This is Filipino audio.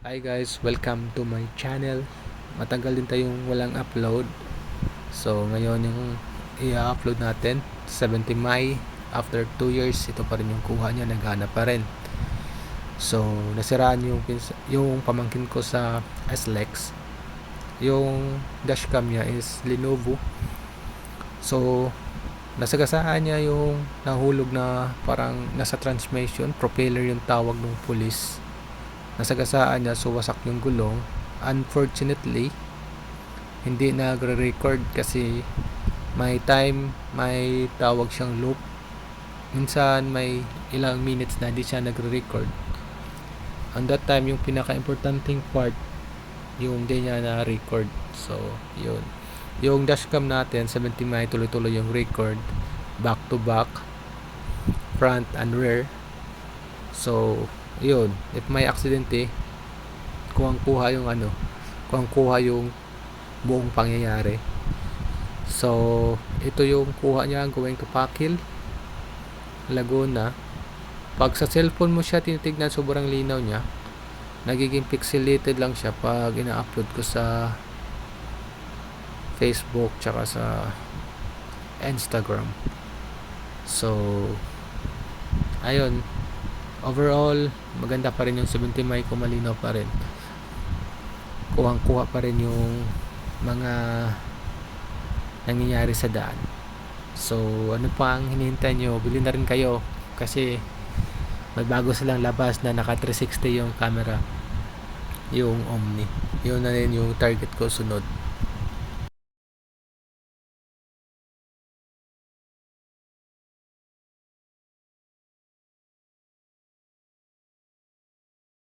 Hi guys, welcome to my channel. Matagal din tayong walang upload. So ngayon yung i-upload natin 70 May after 2 years ito pa rin yung kuha niya nagana pa rin. So nasiraan yung yung pamangkin ko sa SLEX. Yung dashcam niya is Lenovo. So nasagasaan niya yung nahulog na parang nasa transmission propeller yung tawag ng pulis nasagasaan niya so wasak yung gulong. Unfortunately hindi nagre-record kasi may time may tawag siyang loop. Minsan may ilang minutes na di siya nagre-record. On that time yung pinaka-importanting part yung hindi niya na-record. So yun. Yung dashcam natin 70 may tuloy-tuloy yung record. Back to back front and rear. So yun if may aksidente kuhang kuha yung ano kuhang kuha yung buong pangyayari. So ito yung kuha niya going to Pakil Laguna. Pag sa cellphone mo siya tinitignan sobrang linaw niya nagiging pixelated lang siya pag ina-upload ko sa Facebook tsaka sa Instagram. So ayun overall maganda pa rin yung 70 may ko malinaw pa rin. Kuhang kuha pa rin yung mga nangyayari sa daan. So ano pa ang hinihintay nyo? Bili na rin kayo kasi may bago silang labas na naka 360 yung camera. Yung Omni. Yun na rin yung target ko sunod